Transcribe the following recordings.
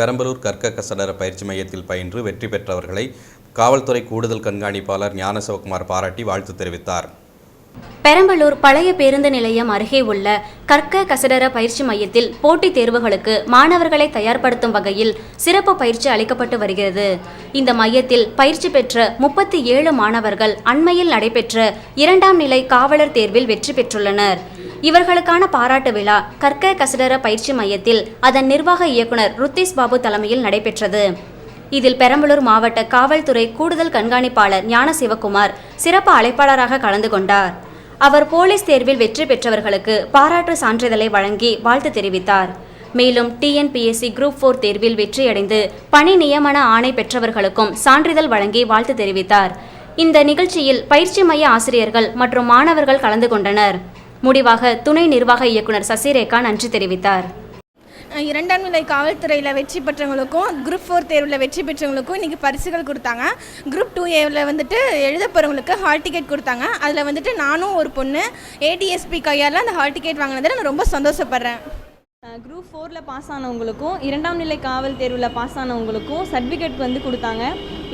பெரம்பலூர் கற்க கசடர பயிற்சி மையத்தில் பயின்று வெற்றி பெற்றவர்களை காவல்துறை கூடுதல் கண்காணிப்பாளர் ஞான சிவகுமார் பாராட்டி வாழ்த்து தெரிவித்தார். பெரம்பலூர் பழைய பேருந்து நிலையம் அருகே உள்ள கற்க கசடர பயிற்சி மையத்தில் போட்டித் தேர்வுகளுக்கு மாணவர்களை தயார்படுத்தும் வகையில் சிறப்பு பயிற்சி அளிக்கப்பட்டு வருகிறது. இந்த மையத்தில் பயிற்சி பெற்ற முப்பத்தி ஏழு மாணவர்கள் அண்மையில் நடைபெற்ற இரண்டாம் நிலை காவலர் தேர்வில் வெற்றி பெற்றுள்ளனர். இவர்களுக்கான பாராட்டு விழா கற்க கசடர பயிற்சி மையத்தில் அதன் நிர்வாக இயக்குனர் ருத்தீஷ் பாபு தலைமையில் நடைபெற்றது. இதில் பெரம்பலூர் மாவட்ட காவல்துறை கூடுதல் கண்காணிப்பாளர் ஞான சிவகுமார் சிறப்பு அழைப்பாளராக கலந்து கொண்டார். அவர் போலீஸ் தேர்வில் வெற்றி பெற்றவர்களுக்கு பாராட்டு சான்றிதழை வழங்கி வாழ்த்து தெரிவித்தார். மேலும் டிஎன்பிஎஸ்சி குரூப் ஃபோர் தேர்வில் வெற்றியடைந்து பணி நியமன ஆணை பெற்றவர்களுக்கும் சான்றிதழ் வழங்கி வாழ்த்து தெரிவித்தார். இந்த நிகழ்ச்சியில் பயிற்சி மைய ஆசிரியர்கள் மற்றும் மாணவர்கள் கலந்து கொண்டனர். முடிவாக துணை நிர்வாக இயக்குனர் சசிரேகா நன்றி தெரிவித்தார். இரண்டாம் நிலை காவல்துறையில் வெற்றி பெற்றவங்களுக்கும் குரூப் ஃபோர் தேர்வில் வெற்றி பெற்றவங்களுக்கும் இன்றைக்கி பரிசுகள் கொடுத்தாங்க. குரூப் டூ ஏவில் வந்துட்டு எழுத போகிறவங்களுக்கு ஹால் டிக்கெட் கொடுத்தாங்க. அதில் வந்துட்டு நானும் ஒரு பொண்ணு ஏடிஎஸ்பி கையால் அந்த ஹால் டிக்கெட் வாங்கினதில் நான் ரொம்ப சந்தோஷப்படுறேன். குரூப் ஃபோரில் பாஸ் ஆனவங்களுக்கும் இரண்டாம் நிலை காவல் தேர்வில் பாஸ் ஆனவங்களுக்கும் சர்டிஃபிகேட் வந்து கொடுத்தாங்க.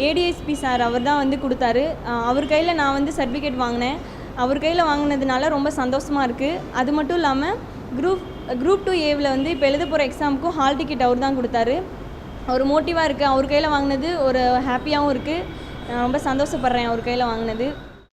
ஏடிஎஸ்பி சார் அவர் தான் வந்து கொடுத்தாரு. அவர் கையில் நான் வந்து சர்டிஃபிகேட் வாங்கினேன். அவர் கையில் வாங்கினதுனால ரொம்ப சந்தோஷமாக இருக்குது அது மட்டும் இல்லாமல் குரூப் குரூப் டூ ஏவில் வந்து இப்போ எழுத போகிற எக்ஸாமுக்கும் ஹால் டிக்கெட் அவர் தான் கொடுத்தாரு. ஒரு மோட்டிவாக இருக்குது அவர் கையில் வாங்கினது ஒரு ஹாப்பியாகவும் இருக்குது நான் ரொம்ப சந்தோஷப்படுறேன் அவர் கையில் வாங்கினது.